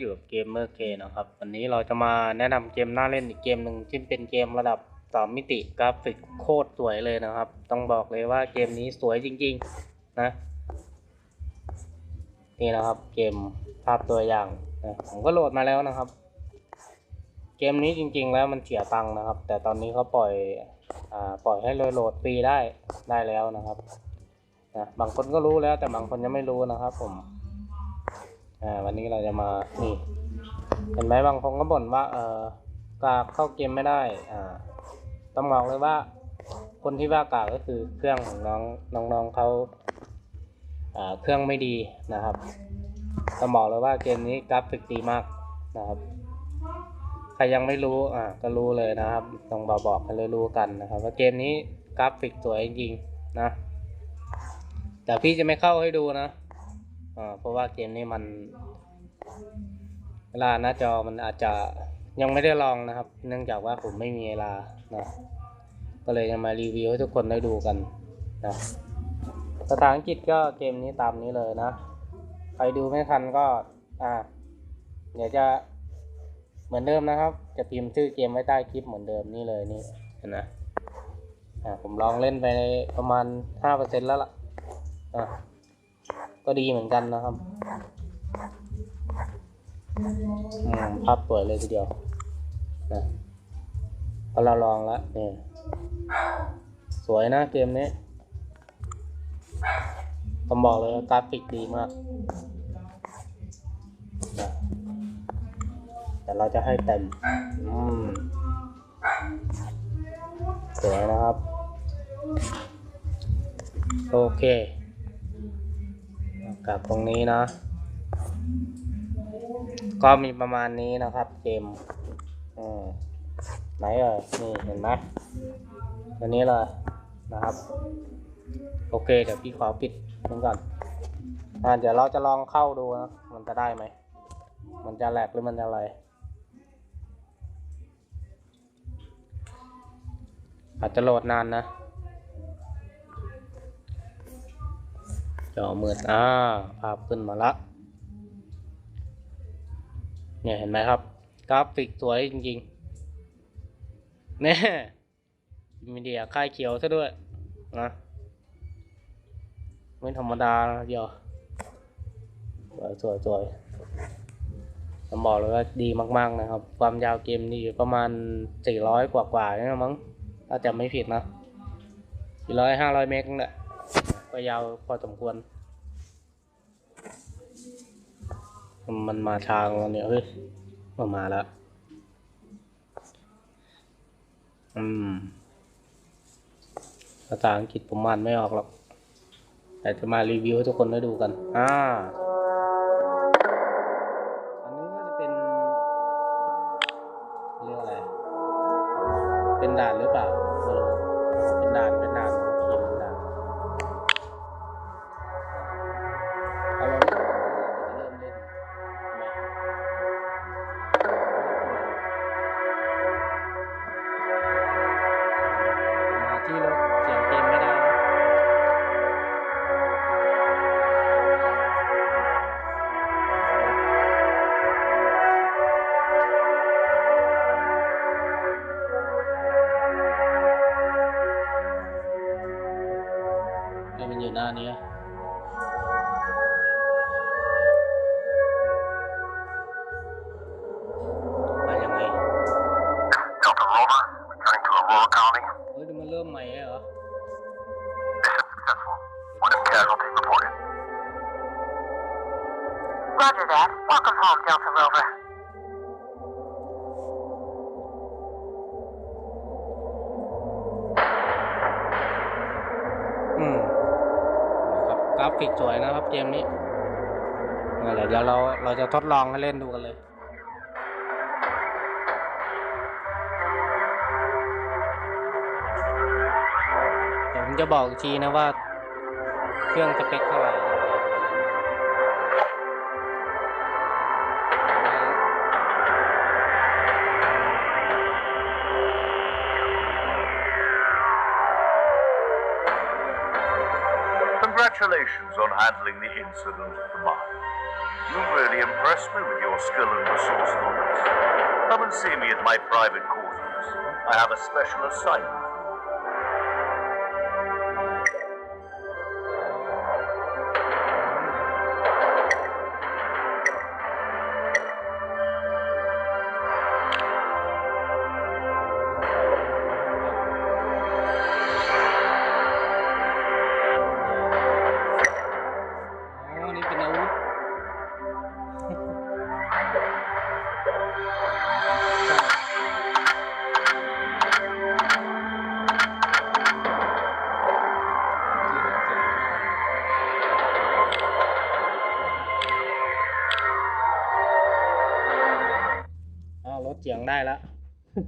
อยู่กับเกมเมอร์เคนะครับ วันนี้เราจะมาแนะนำเกมน่าเล่นอีกเกมหนึ่งที่เป็นเกมระดับสามมิติกราฟิกโคตรสวยเลยนะครับ ต้องบอกเลยว่าเกมนี้สวยจริง ๆ นะ นี่นะครับเกมภาพตัวอย่างนะผมก็โหลดมาแล้วนะครับ เกมนี้จริง ๆ แล้วมันเสียตังค์นะครับ แต่ตอนนี้เขาปล่อยอ่าปล่อยให้เลยโหลดฟรีได้ได้แล้วนะครับนะบางคนก็รู้แล้วแต่บางคนยังไม่รู้นะครับผม อ่าวันนี้เราจะมานี่เห็นไหมบางคนก็บ่นว่าเออกากเข้าเกมไม่ได้อ่าต้องบอกเลยว่า คนที่ว่ากากก็คือเครื่องของน้องน้องๆเขาอ่าเครื่องไม่ดีนะครับต้องบอกเลยว่าเกมนี้กราฟิกดีมากนะครับใครยังไม่รู้อ่าก็รู้เลยนะครับต้องบอกบอกกันเลยรู้กันนะครับ ว่าเกมนี้กราฟิกสวยจริงๆนะแต่พี่จะไม่เข้าให้ดูนะ เพราะว่าเกมนี้มัน เวลาหน้าจอมันอาจจะยังไม่ได้ลองนะครับ เนื่องจากว่าผมไม่มีเวลานะก็เลยจะมารีวิวให้ทุกคนได้ดูกันนะภาษาอังกฤษก็เกมนี้ตามนี้เลยนะ ใครดูไม่ทันก็อ่า เดี๋ยวจะเหมือนเดิมนะครับ จะพิมพ์ชื่อเกมไว้ใต้คลิปเหมือนเดิมนี่เลยนี่เห็นนะอ่าผมลองเล่นไปประมาณห้าเปอร์เซ็นแล้วล่ะอ่า ก็ดีเหมือนกันนะครับอืมภาพสวยเลยทีเดียวนะพอเราลองแล้วนี่สวยนะเกมนี้ผมบอกเลยว่ากราฟิกดีมากนะแต่เราจะให้เต็มอืมสวยนะครับ โอเค กลับตรงนี้นะ ก็มีประมาณนี้นะครับ เกมอืมไหนเอ่ยนี่เห็นไหมอันนี้เลยนะครับ โอเค เดี๋ยวพี่ขอปิดมันก่อนอ่าเดี๋ยวเราจะลองเข้าดูนะมันจะได้ไหม มันจะแหลกหรือมันจะอะไรอาจจะโหลดนานนะ จอมืดอ่าภาพขึ้นมาละเนี่ยเห็นไหมครับ กราฟิกสวยจริงๆเนี่ยมีเดียค่ายเขียวซะด้วยนะไม่ธรรมดาเดียวสวยสวยสวยผมบอกเลยว่าดีมาก ๆ นะครับ ความยาวเกมนี่อยู่ประมาณ 400 กว่ากว่าๆนี่มั้งถ้าจำไม่ผิดนะ400 500 เมกนั่นแหละ ก็ยาวพอสมควร มันมาทางวเนี่ยเฮ้ยมามาแล้ว อืม ภาษาอังกฤษผมอ่านไม่ออกหรอกแต่จะมารีวิวให้ทุกคนได้ดูกัน อ่า Narnia. Malangay. Delta Rover, returning to Aurora Colony. Uy, dumalo maya ah. Mission successful. One casualties reported. Roger that. Welcome home, Delta Rover. ฟิกสวยนะครับเกมนี้นั่นแหละเดี๋ยวเราเราจะทดลองให้เล่นดูกันเลยผมจะบอกอีกทีนะว่าเครื่องสเปคเท่าไหร่ Congratulations on handling the incident at the mine. You really impressed me with your skill and resourcefulness. Come and see me at my private quarters. I have a special assignment.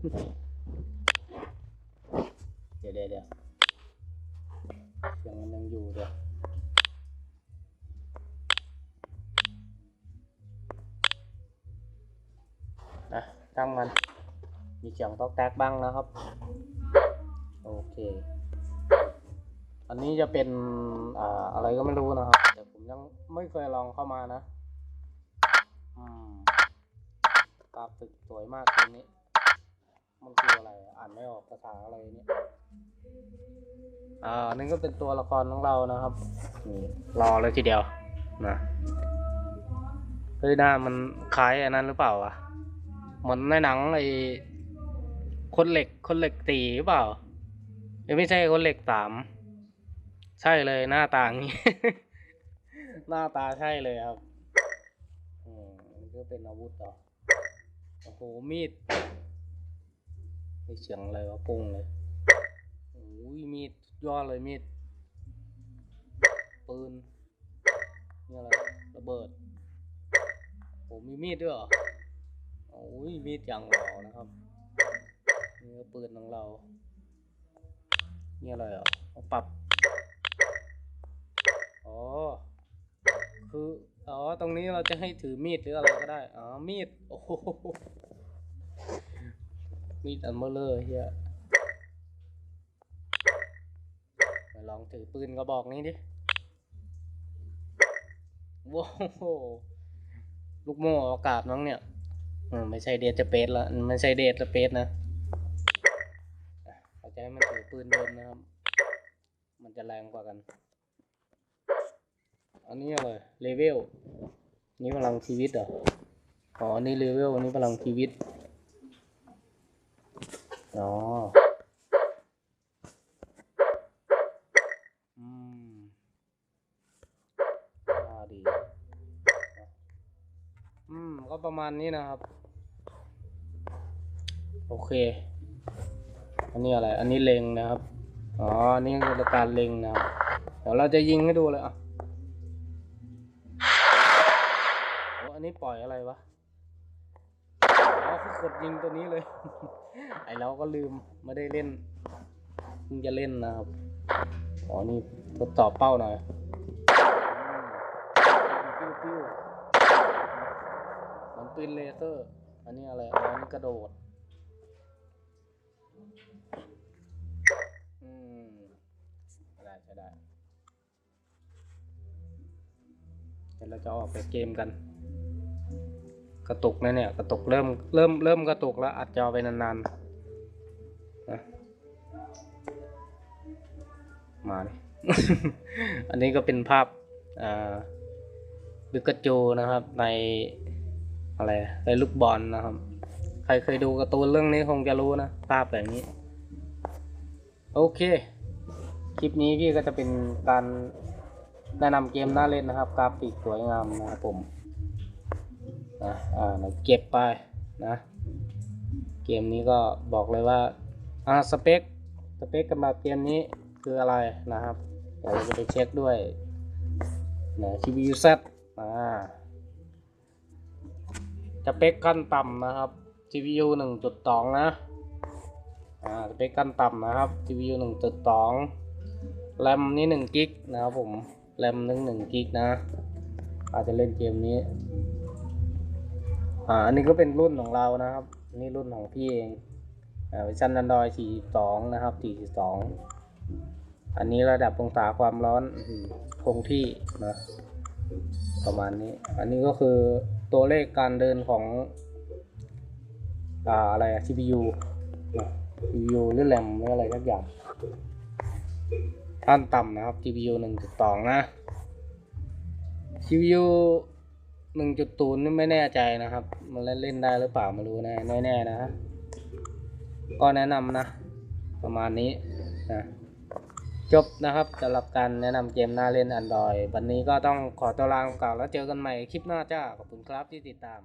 เดี๋ยวเดี๋ยวเดี๋ยวเสียงมันยังอยู่เดี๋ยวนะตั้งมัน มีเสียงตอกแตกบ้างนะครับ โอเค อันนี้จะเป็นอ่าอะไรก็ไม่รู้นะครับแต่ผมยังไม่เคยลองเข้ามานะ อืมกราฟิกสวยมากตัวนี้ มันคืออะไรอะอ่านไม่ออกภาษาอะไรเนี่ย อ่านั่นก็เป็นตัวละครของเรานะครับนี่รอเลยทีเดียวนะเฮ้ยหน้ามันคล้ายอันนั้นหรือเปล่าวะเหมือนในหนังไอ้คนเหล็กคนเหล็กตีหรือเปล่าเอ้ยไม่ใช่คนเหล็กสามใช่เลยหน้าตาอย่างนี้ หน้าตาใช่เลยครับอืมมันก็เป็นอาวุธเหรอโอ้โหมีดนี่ เสียงอะไรวะปุ้งเลยโอ้ยมีดยอดเลยมีดปืนนี่อะไรระเบิดโอ้มีมีดด้วยเหรอโอ้ยมีดอย่างหล่อนะครับนี่ก็ปืนของเรานี่อะไรอะเอาปรับอ๋อคืออ๋อตรงนี้เราจะให้ถือมีดหรืออะไรก็ได้อ๋อมีดโอ้โห มีดอันเบลเลอร์เฮียไปลองถือปืนกระบอกนี้ดิว้าวลูกโม่อากาศมั้งเนี่ยไม่ใช่เดทสเปซละไม่ใช่เดทสเปซนะเราจะให้มันถือปืนเดิมนะครับ มันจะแรงกว่ากัน อันนี้อะไรเลเวล นี่พลังชีวิตเหรอ อ๋อ นี่เลเวลนนี้พลังชีวิต อ๋ออืมอ่าดี อืม ก็ประมาณนี้นะครับ โอเค อันนี้อะไร อันนี้เล็งนะครับ อ๋อนนี้คือการเล็งนะครับ เดี๋ยวเราจะยิงให้ดูเลยอะอ้อันนี้ปล่อยอะไรวะ กดยิงตัวนี้เลย ไอเราก็ลืมไม่ได้เล่นเพิ่งจะเล่นนะครับ อ๋อ นี่ทดสอบเป้าหน่อยอืมปิ้วปิ้วมันปืนเลเซอร์ อันนี้อะไรอ๋อนี่กระโดด อืมใช้ได้ใช้ได้เดี๋ยวเราจะออกไปเกมกัน กระตุกนะเนี่ยกระตุกเริ่มเริ่มเริ่มกระตุกแล้วอัดจอไปนานๆนะมาเลยอันนี้ก็เป็นภาพอ่าบิกจูนะครับในอะไรในลูกบอลนะครับ ใครเคยดูการ์ตูนเรื่องนี้คงจะรู้นะภาพแบบนี้ โอเค คลิปนี้พี่ก็จะเป็นการแนะนำเกมน่าเล่นนะครับ กราฟิกสวยงามนะครับผม นะอ่าเก็บไปนะเกมนี้ก็บอกเลยว่าอ่าสเปคสเปคสำหรับเกมนี้คืออะไรนะครับเดี๋ยวเราจะไปเช็คด้วยนะ CPU Z อ่าสเปคขั้นต่ำนะครับ CPU 1.2 นะ อ่าสเปคขั้นต่ำนะครับ CPU 1.2 แรมนี่1กิกนะครับผม แรมนึง1กิกนะ อาจจะเล่นเกมนี้ อ่าอันนี้ก็เป็นรุ่นของเรานะครับนี่รุ่นของพี่เองเวอร์ชัน Android 42 นะครับ 42 อันนี้ระดับองศาความร้อนคงที่นะประมาณนี้ อันนี้ก็คือตัวเลขการเดินของอ่าอะไรอะ CPU CPU หรือแรมหรืออะไรสักอย่างขั้นต่ำนะครับ GPU 1.2 นะ GPU 1.0นี่ไม่แน่ใจนะครับ มันเล่นเล่นได้หรือเปล่าไม่รู้นะแน่ๆนะ ก็แนะนำนะ ประมาณนี้นะจบนะครับสำหรับการแนะนำเกมหน้าเล่น Android วันนี้ก็ต้องขอตัวลาไปก่อนแล้วเจอกันใหม่คลิปหน้าจ้า ขอบคุณครับที่ติดตาม